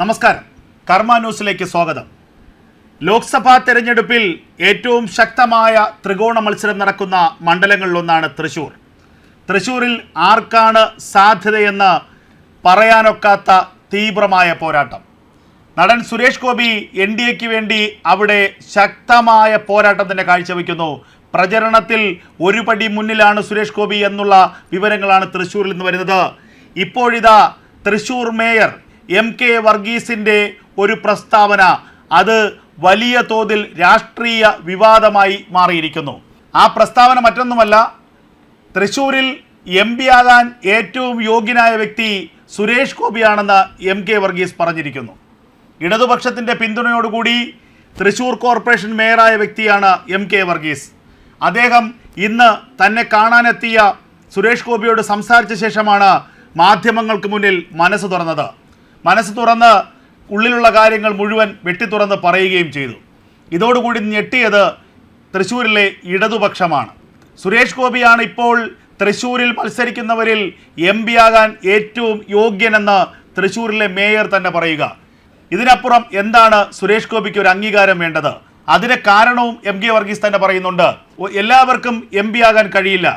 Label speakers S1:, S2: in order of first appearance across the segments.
S1: നമസ്കാരം. കർമ്മ ന്യൂസിലേക്ക് സ്വാഗതം. ലോക്സഭാ തെരഞ്ഞെടുപ്പിൽ ഏറ്റവും ശക്തമായ ത്രികോണ മത്സരം നടക്കുന്ന മണ്ഡലങ്ങളിലൊന്നാണ് തൃശൂർ. തൃശൂരിൽ ആർക്കാണ് സാധ്യതയെന്ന് പറയാനൊക്കാത്ത തീവ്രമായ പോരാട്ടം. നടൻ സുരേഷ് ഗോപി എൻ ഡി എക്ക് വേണ്ടി അവിടെ ശക്തമായ പോരാട്ടം തന്നെ കാഴ്ചവെക്കുന്നു. പ്രചരണത്തിൽ ഒരു പടി മുന്നിലാണ് സുരേഷ് ഗോപി എന്നുള്ള വിവരങ്ങളാണ് തൃശ്ശൂരിൽ നിന്ന് വരുന്നത്. ഇപ്പോഴിതാ തൃശൂർ മേയർ എം കെ വർഗീസിന്റെ ഒരു പ്രസ്താവന. അത് വലിയ തോതിൽ രാഷ്ട്രീയ വിവാദമായി മാറിയിരിക്കുന്നു. ആ പ്രസ്താവന മറ്റൊന്നുമല്ല. തൃശൂരിൽ എം പി ആകാൻ ഏറ്റവും യോഗ്യനായ വ്യക്തി സുരേഷ് ഗോപിയാണെന്ന് എം കെ വർഗീസ് പറഞ്ഞിരിക്കുന്നു. ഇടതുപക്ഷത്തിന്റെ പിന്തുണയോടുകൂടി തൃശൂർ കോർപ്പറേഷൻ മേയറായ വ്യക്തിയാണ് എം കെ വർഗീസ്. അദ്ദേഹം ഇന്ന് തന്നെ കാണാനെത്തിയ സുരേഷ് ഗോപിയോട് സംസാരിച്ച ശേഷമാണ് മാധ്യമങ്ങൾക്ക് മുന്നിൽ മനസ്സ് തുറന്നത്. മനസ്സ് തുറന്ന് ഉള്ളിലുള്ള കാര്യങ്ങൾ മുഴുവൻ വെട്ടി തുറന്ന് പറയുകയും ചെയ്തു. ഇതോടുകൂടി ഞെട്ടിയത് തൃശ്ശൂരിലെ ഇടതുപക്ഷമാണ്. സുരേഷ് ഗോപിയാണ് ഇപ്പോൾ തൃശ്ശൂരിൽ മത്സരിക്കുന്നവരിൽ എം പി ആകാൻ ഏറ്റവും യോഗ്യനെന്ന് തൃശ്ശൂരിലെ മേയർ തന്നെ പറയുക. ഇതിനപ്പുറം എന്താണ് സുരേഷ് ഗോപിക്ക് ഒരു അംഗീകാരം വേണ്ടത്? അതിന് കാരണവും എം കെ വർഗീസ് തന്നെ പറയുന്നുണ്ട്. എല്ലാവർക്കും എം പി ആകാൻ കഴിയില്ല.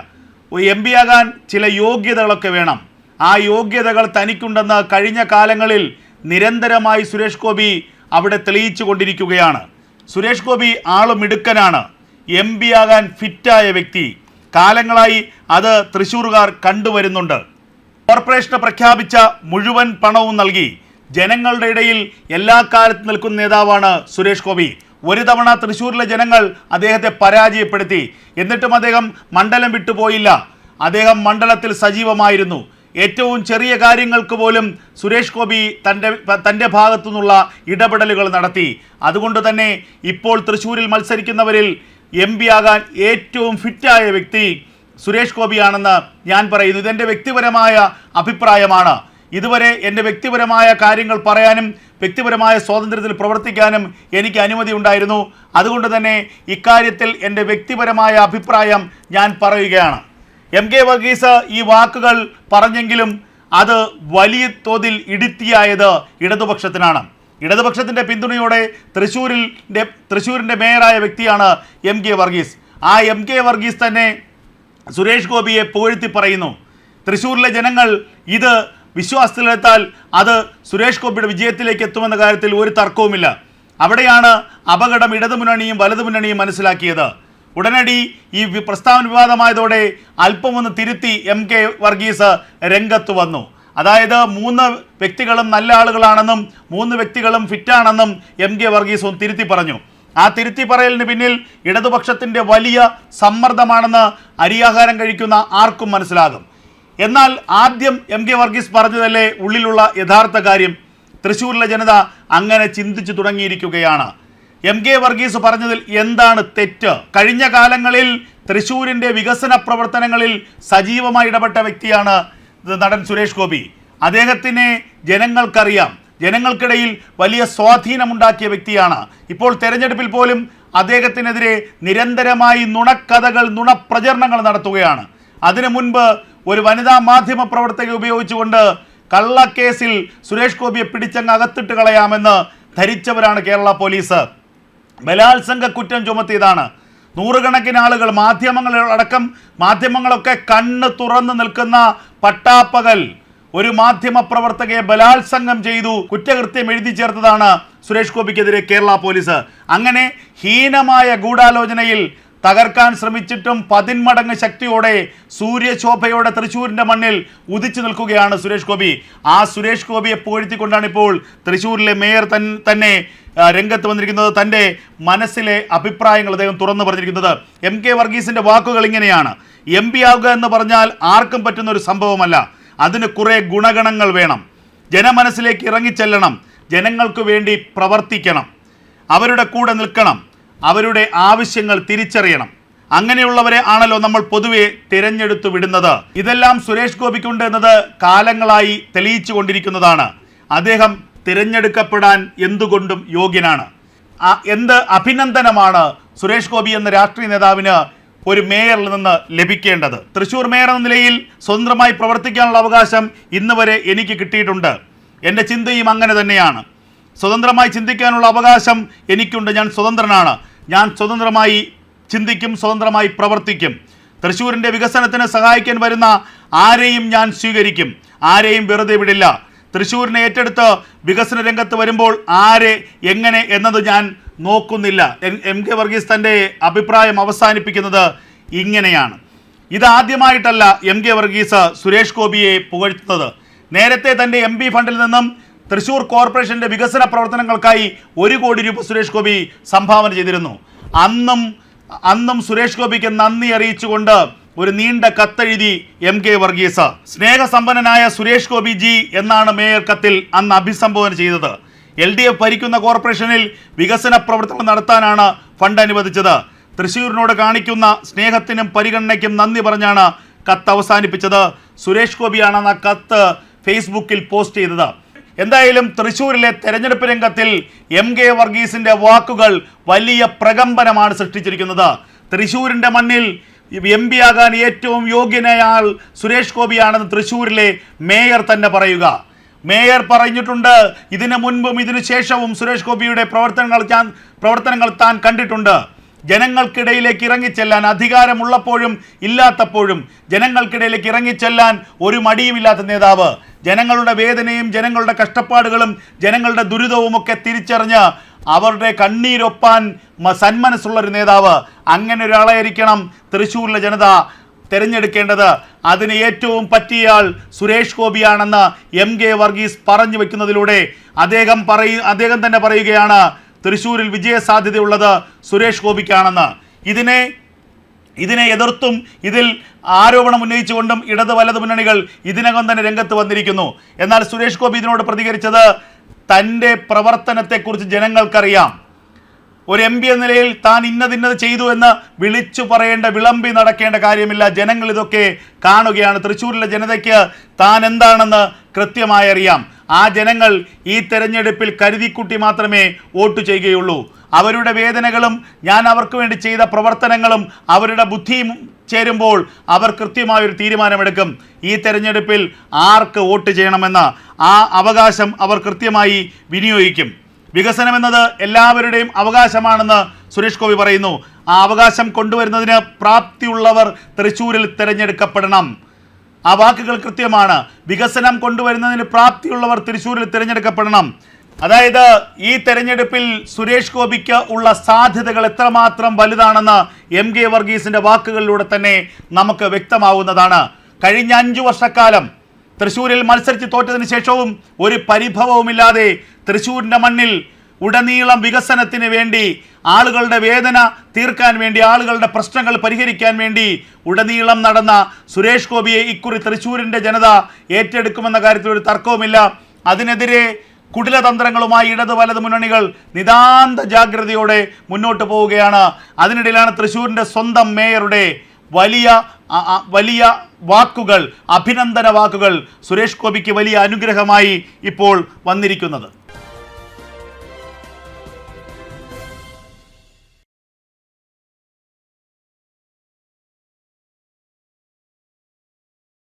S1: എം പി ആകാൻ ചില യോഗ്യതകളൊക്കെ വേണം. ആ യോഗ്യതകൾ തനിക്കുണ്ടെന്ന് കഴിഞ്ഞ കാലങ്ങളിൽ നിരന്തരമായി സുരേഷ് ഗോപി അവിടെ തെളിയിച്ചു കൊണ്ടിരിക്കുകയാണ്. സുരേഷ് ഗോപി ആൾ മിടുക്കനാണ്. എം പി ആകാൻ ഫിറ്റായ വ്യക്തി. കാലങ്ങളായി അത് തൃശ്ശൂർകാർ കണ്ടുവരുന്നുണ്ട്. കോർപ്പറേഷന് പ്രഖ്യാപിച്ച മുഴുവൻ പണവും നൽകി ജനങ്ങളുടെ ഇടയിൽ എല്ലാ കാലത്തും നിൽക്കുന്ന നേതാവാണ് സുരേഷ് ഗോപി. ഒരു തവണ തൃശ്ശൂരിലെ ജനങ്ങൾ അദ്ദേഹത്തെ പരാജയപ്പെടുത്തി. എന്നിട്ടും അദ്ദേഹം മണ്ഡലം വിട്ടുപോയില്ല. അദ്ദേഹം മണ്ഡലത്തിൽ സജീവമായിരുന്നു. ഏറ്റവും ചെറിയ കാര്യങ്ങൾക്ക് പോലും സുരേഷ് ഗോപി തന്റെ തന്റെ ഭാഗത്തു നിന്നുള്ള ഇടപെടലുകൾ നടത്തി. അതുകൊണ്ട് തന്നെ ഇപ്പോൾ തൃശ്ശൂരിൽ മത്സരിക്കുന്നവരിൽ എം പി ആകാൻ ഏറ്റവും ഫിറ്റായ വ്യക്തി സുരേഷ് ഗോപിയാണെന്ന് ഞാൻ പറയുന്നു. ഇതെന്റെ വ്യക്തിപരമായ അഭിപ്രായമാണ്. ഇതുവരെ എന്റെ വ്യക്തിപരമായ കാര്യങ്ങൾ പറയാനും വ്യക്തിപരമായ സ്വാതന്ത്ര്യത്തിൽ പ്രവർത്തിക്കാനും എനിക്ക് അനുമതി ഉണ്ടായിരുന്നു. അതുകൊണ്ട് തന്നെ ഇക്കാര്യത്തിൽ എന്റെ വ്യക്തിപരമായ അഭിപ്രായം ഞാൻ പറയുകയാണ്. എം കെ വർഗീസ് ഈ വാക്കുകൾ പറഞ്ഞെങ്കിലും അത് വലിയ തോതിൽ ഇടുത്തിയായത് ഇടതുപക്ഷത്തിനാണ്. ഇടതുപക്ഷത്തിന്റെ പിന്തുണയോടെ തൃശ്ശൂരിന്റെ തൃശ്ശൂരിന്റെ മേയറായ വ്യക്തിയാണ് എം കെ വർഗീസ്. ആ എം കെ വർഗീസ് തന്നെ സുരേഷ് ഗോപിയെ പുകഴ്ത്തി പറയുന്നു. തൃശ്ശൂരിലെ ജനങ്ങൾ ഇത് വിശ്വാസത്തിലെടുത്താൽ അത് സുരേഷ് ഗോപിയുടെ വിജയത്തിലേക്ക് എത്തുമെന്ന കാര്യത്തിൽ ഒരു തർക്കവുമില്ല. അവിടെയാണ് അപകടം ഇടതുമുന്നണിയും വലതുമുന്നണിയും മനസ്സിലാക്കിയത്. ഉടനടി ഈ പ്രസ്താവന വിവാദമായതോടെ അല്പമൊന്ന് തിരുത്തി എം കെ വർഗീസ് രംഗത്ത് വന്നു. അതായത് മൂന്ന് വ്യക്തികളും നല്ല ആളുകളാണെന്നും മൂന്ന് വ്യക്തികളും ഫിറ്റാണെന്നും എം കെ വർഗീസ് തിരുത്തി പറഞ്ഞു. ആ തിരുത്തി പറയലിന് പിന്നിൽ ഇടതുപക്ഷത്തിന്റെ വലിയ സമ്മർദ്ദമാണെന്ന് അരിയാഹാരം കഴിക്കുന്ന ആർക്കും മനസ്സിലാകും. എന്നാൽ ആദ്യം എം കെ വർഗീസ് പറഞ്ഞതല്ലേ ഉള്ളിലുള്ള യഥാർത്ഥ കാര്യം? തൃശ്ശൂരിലെ ജനത അങ്ങനെ ചിന്തിച്ചു തുടങ്ങിയിരിക്കുകയാണ്. എം കെ വർഗീസ് പറഞ്ഞതിൽ എന്താണ് തെറ്റ്? കഴിഞ്ഞ കാലങ്ങളിൽ തൃശ്ശൂരിന്റെ വികസന പ്രവർത്തനങ്ങളിൽ സജീവമായി ഇടപെട്ട വ്യക്തിയാണ് നടൻ സുരേഷ് ഗോപി. അദ്ദേഹത്തിനെ ജനങ്ങൾക്കറിയാം. ജനങ്ങൾക്കിടയിൽ വലിയ സ്വാധീനമുണ്ടാക്കിയ വ്യക്തിയാണ്. ഇപ്പോൾ തെരഞ്ഞെടുപ്പിൽ പോലും അദ്ദേഹത്തിനെതിരെ നിരന്തരമായി നുണക്കഥകൾ നുണപ്രചരണങ്ങൾ നടത്തുകയാണ്. അതിനു മുൻപ് ഒരു വനിതാ മാധ്യമ പ്രവർത്തകയെ ഉപയോഗിച്ചുകൊണ്ട് കള്ളക്കേസിൽ സുരേഷ് ഗോപിയെ പിടിച്ചങ്ങ് അകത്തിട്ട് കളയാമെന്ന് ധരിച്ചവരാണ് കേരള പോലീസ്. ബലാത്സംഗ കുറ്റം ചുമത്തിയതാണ്. നൂറുകണക്കിന് ആളുകൾ മാധ്യമങ്ങൾ അടക്കം മാധ്യമങ്ങളൊക്കെ കണ്ണ് തുറന്നു നിൽക്കുന്ന പട്ടാപ്പകൽ. ഒരു മാധ്യമ പ്രവർത്തകയെ ബലാത്സംഗം ചെയ്തു കുറ്റകൃത്യം എഴുതി ചേർത്തതാണ് സുരേഷ് ഗോപിക്കെതിരെ കേരള പോലീസ്. അങ്ങനെ ഹീനമായ ഗൂഢാലോചനയിൽ തകർക്കാൻ ശ്രമിച്ചിട്ടും പതിന്മടങ്ങ് ശക്തിയോടെ സൂര്യശോഭയോടെ തൃശ്ശൂരിന്റെ മണ്ണിൽ ഉദിച്ചു നിൽക്കുകയാണ് സുരേഷ് ഗോപി. ആ സുരേഷ് ഗോപിയെ പുകഴ്ത്തിക്കൊണ്ടാണ് ഇപ്പോൾ തൃശ്ശൂരിലെ മേയർ തൻ തന്നെ രംഗത്ത് വന്നിരിക്കുന്നത്. തന്റെ മനസ്സിലെ അഭിപ്രായങ്ങൾ അദ്ദേഹം തുറന്നു പറഞ്ഞിരിക്കുന്നത്. എം കെ വർഗീസിന്റെ വാക്കുകൾ ഇങ്ങനെയാണ്. എം പി ആവുക എന്ന് പറഞ്ഞാൽ ആർക്കും പറ്റുന്ന ഒരു സംഭവമല്ല. അതിന് കുറേ ഗുണഗണങ്ങൾ വേണം. ജനമനസ്സിലേക്ക് ഇറങ്ങിച്ചെല്ലണം. ജനങ്ങൾക്ക് വേണ്ടി പ്രവർത്തിക്കണം. അവരുടെ കൂടെ നിൽക്കണം. അവരുടെ ആവശ്യങ്ങൾ തിരിച്ചറിയണം. അങ്ങനെയുള്ളവരെ ആണല്ലോ നമ്മൾ പൊതുവെ തിരഞ്ഞെടുത്തു വിടുന്നത്. ഇതെല്ലാം സുരേഷ് ഗോപിക്കുണ്ട് എന്നത് കാലങ്ങളായി തെളിയിച്ചു കൊണ്ടിരിക്കുന്നതാണ്. അദ്ദേഹം തിരഞ്ഞെടുക്കപ്പെടാൻ എന്തുകൊണ്ടും യോഗ്യനാണ്. എന്ത് അഭിനന്ദനമാണ് സുരേഷ് ഗോപി എന്ന രാഷ്ട്രീയ നേതാവിന് ഒരു മേയറിൽ നിന്ന് ലഭിക്കേണ്ടത്. തൃശൂർ മേയർ എന്ന നിലയിൽ സ്വതന്ത്രമായി പ്രവർത്തിക്കാനുള്ള അവകാശം ഇന്ന് വരെ എനിക്ക് കിട്ടിയിട്ടുണ്ട്. എന്റെ ചിന്തയും അങ്ങനെ തന്നെയാണ്. സ്വതന്ത്രമായി ചിന്തിക്കാനുള്ള അവകാശം എനിക്കുണ്ട്. ഞാൻ സ്വതന്ത്രനാണ്. ഞാൻ സ്വതന്ത്രമായി ചിന്തിക്കും സ്വതന്ത്രമായി പ്രവർത്തിക്കും. തൃശ്ശൂരിന്റെ വികസനത്തിന് സഹായിക്കാൻ വരുന്ന ആരെയും ഞാൻ സ്വീകരിക്കും. ആരെയും വെറുതെ വിടില്ല. തൃശ്ശൂരിനെ ഏറ്റെടുത്ത് വികസന രംഗത്ത് വരുമ്പോൾ ആരെ എങ്ങനെ എന്നത് ഞാൻ നോക്കുന്നില്ല. എം- കെ വർഗീസ് തന്റെ അഭിപ്രായം അവസാനിപ്പിക്കുന്നത് ഇങ്ങനെയാണ്. ഇതാദ്യമായിട്ടല്ല എം കെ വർഗീസ് സുരേഷ് ഗോപിയെ പുകഴ്ത്തുന്നത്. നേരത്തെ തന്റെ എം ഫണ്ടിൽ നിന്നും തൃശൂർ കോർപ്പറേഷന്റെ വികസന പ്രവർത്തനങ്ങൾക്കായി ഒരു കോടി രൂപ സുരേഷ് ഗോപി സംഭാവന ചെയ്തിരുന്നു. അന്നും അന്നും സുരേഷ് ഗോപിക്ക് നന്ദി അറിയിച്ചുകൊണ്ട് ഒരു നീണ്ട കത്തെഴുതി എം കെ വർഗീസ്. സ്നേഹസമ്പന്നനായ സുരേഷ് ഗോപി ജി എന്നാണ് മേയർ കത്തിൽ അന്ന് അഭിസംബോധന ചെയ്തത്. എൽ ഡി എഫ് ഭരിക്കുന്ന കോർപ്പറേഷനിൽ വികസന പ്രവർത്തനം നടത്താനാണ് ഫണ്ട് അനുവദിച്ചത്. തൃശ്ശൂരിനോട് കാണിക്കുന്ന സ്നേഹത്തിനും പരിഗണനയ്ക്കും നന്ദി പറഞ്ഞാണ് കത്ത് അവസാനിപ്പിച്ചത്. സുരേഷ് ഗോപിയാണ് ആ കത്ത് ഫേസ്ബുക്കിൽ പോസ്റ്റ് ചെയ്തത്. എന്തായാലും തൃശ്ശൂരിലെ തെരഞ്ഞെടുപ്പ് രംഗത്തിൽ എം കെ വർഗീസിന്റെ വാക്കുകൾ വലിയ പ്രകമ്പനമാണ് സൃഷ്ടിച്ചിരിക്കുന്നത്. തൃശ്ശൂരിന്റെ മണ്ണിൽ എം പി ആകാൻ ഏറ്റവും യോഗ്യനയാൾ സുരേഷ് ഗോപിയാണെന്ന് തൃശ്ശൂരിലെ മേയർ തന്നെ പറയുക. മേയർ പറഞ്ഞിട്ടുണ്ട് ഇതിനു മുൻപും ഇതിനു ശേഷവും സുരേഷ് ഗോപിയുടെ പ്രവർത്തനങ്ങൾ ഞാൻ പ്രവർത്തനങ്ങൾ താൻ കണ്ടിട്ടുണ്ട്. ജനങ്ങൾക്കിടയിലേക്ക് ഇറങ്ങിച്ചെല്ലാൻ അധികാരമുള്ളപ്പോഴും ഇല്ലാത്തപ്പോഴും ജനങ്ങൾക്കിടയിലേക്ക് ഇറങ്ങിച്ചെല്ലാൻ ഒരു മടിയുമില്ലാത്ത നേതാവ്. ജനങ്ങളുടെ വേദനയും ജനങ്ങളുടെ കഷ്ടപ്പാടുകളും ജനങ്ങളുടെ ദുരിതവും ഒക്കെ തിരിച്ചറിഞ്ഞ് അവരുടെ കണ്ണീരൊപ്പാൻ സന്മനസ്സുള്ളൊരു നേതാവ്. അങ്ങനെ ഒരാളായിരിക്കണം തൃശ്ശൂരിലെ ജനത തിരഞ്ഞെടുക്കേണ്ടത്. അതിന് ഏറ്റവും പറ്റിയയാൾ സുരേഷ് ഗോപിയാണെന്ന് എം കെ വർഗീസ് പറഞ്ഞു വെക്കുന്നതിലൂടെ അദ്ദേഹം പറയ അദ്ദേഹം തന്നെ പറയുകയാണ് തൃശ്ശൂരിൽ വിജയസാധ്യതയുള്ളത് സുരേഷ് ഗോപിക്കാണെന്ന്. ഇതിനെ ഇതിനെ എതിർത്തും ഇതിൽ ആരോപണം ഉന്നയിച്ചുകൊണ്ടും ഇടത് വലത് മുന്നണികൾ ഇതിനകം തന്നെ രംഗത്ത് വന്നിരിക്കുന്നു. എന്നാൽ സുരേഷ് ഗോപി ഇതിനോട് പ്രതികരിച്ചത് തന്റെ പ്രവർത്തനത്തെക്കുറിച്ച് ജനങ്ങൾക്കറിയാം. ഒരു എം പി എന്ന നിലയിൽ താൻ ഇന്നതിന്നത് ചെയ്തു എന്ന് വിളിച്ചു പറയേണ്ട വിളമ്പി നടക്കേണ്ട കാര്യമില്ല. ജനങ്ങൾ ഇതൊക്കെ കാണുകയാണ്. തൃശ്ശൂരിലെ ജനതയ്ക്ക് താൻ എന്താണെന്ന് കൃത്യമായി അറിയാം. ആ ജനങ്ങൾ ഈ തെരഞ്ഞെടുപ്പിൽ കരുതിക്കുട്ടി മാത്രമേ വോട്ട് ചെയ്യുകയുള്ളൂ. അവരുടെ വേദനകളും ഞാൻ അവർക്ക് വേണ്ടി ചെയ്ത പ്രവർത്തനങ്ങളും അവരുടെ ബുദ്ധിയും ചേരുമ്പോൾ അവർ കൃത്യമായൊരു തീരുമാനമെടുക്കും. ഈ തെരഞ്ഞെടുപ്പിൽ ആർക്ക് വോട്ട് ചെയ്യണമെന്ന ആ അവകാശം അവർ കൃത്യമായി വിനിയോഗിക്കും. വികസനം എന്നത് എല്ലാവരുടെയും അവകാശമാണെന്ന് സുരേഷ് ഗോപി പറയുന്നു. ആ അവകാശം കൊണ്ടുവരുന്നതിന് പ്രാപ്തിയുള്ളവർ തൃശ്ശൂരിൽ തിരഞ്ഞെടുക്കപ്പെടണം. ആ വാക്കുകൾ കൃത്യമാണ്. വികസനം കൊണ്ടുവരുന്നതിന് പ്രാപ്തിയുള്ളവർ തൃശ്ശൂരിൽ തിരഞ്ഞെടുക്കപ്പെടണം. അതായത് ഈ തെരഞ്ഞെടുപ്പിൽ സുരേഷ് ഗോപിക്ക് ഉള്ള സാധ്യതകൾ എത്രമാത്രം വലുതാണെന്ന് എം കെ വർഗീസിന്റെ വാക്കുകളിലൂടെ തന്നെ നമുക്ക് വ്യക്തമാവുന്നതാണ്. കഴിഞ്ഞ അഞ്ചു വർഷക്കാലം തൃശ്ശൂരിൽ മത്സരിച്ച് തോറ്റതിന് ശേഷവും ഒരു പരിഭവവുമില്ലാതെ തൃശ്ശൂരിന്റെ മണ്ണിൽ ഉടനീളം വികസനത്തിന് വേണ്ടി ആളുകളുടെ വേദന തീർക്കാൻ വേണ്ടി ആളുകളുടെ പ്രശ്നങ്ങൾ പരിഹരിക്കാൻ വേണ്ടി ഉടനീളം നടന്ന സുരേഷ് ഗോപിയെ ഇക്കുറി തൃശ്ശൂരിന്റെ ജനത ഏറ്റെടുക്കുമെന്ന കാര്യത്തിൽ ഒരു തർക്കവുമില്ല. അതിനെതിരെ കുടിലതന്ത്രങ്ങളുമായി ഇടത് വലത് മുന്നണികൾ നിതാന്ത ജാഗ്രതയോടെ മുന്നോട്ട് പോവുകയാണ്. അതിനിടയിലാണ് തൃശ്ശൂരിന്റെ സ്വന്തം മേയറുടെ വലിയ വലിയ വാക്കുകൾ അഭിനന്ദന വാക്കുകൾ സുരേഷ് ഗോപിക്ക് വലിയ അനുഗ്രഹമായി ഇപ്പോൾ വന്നിരിക്കുന്നത്.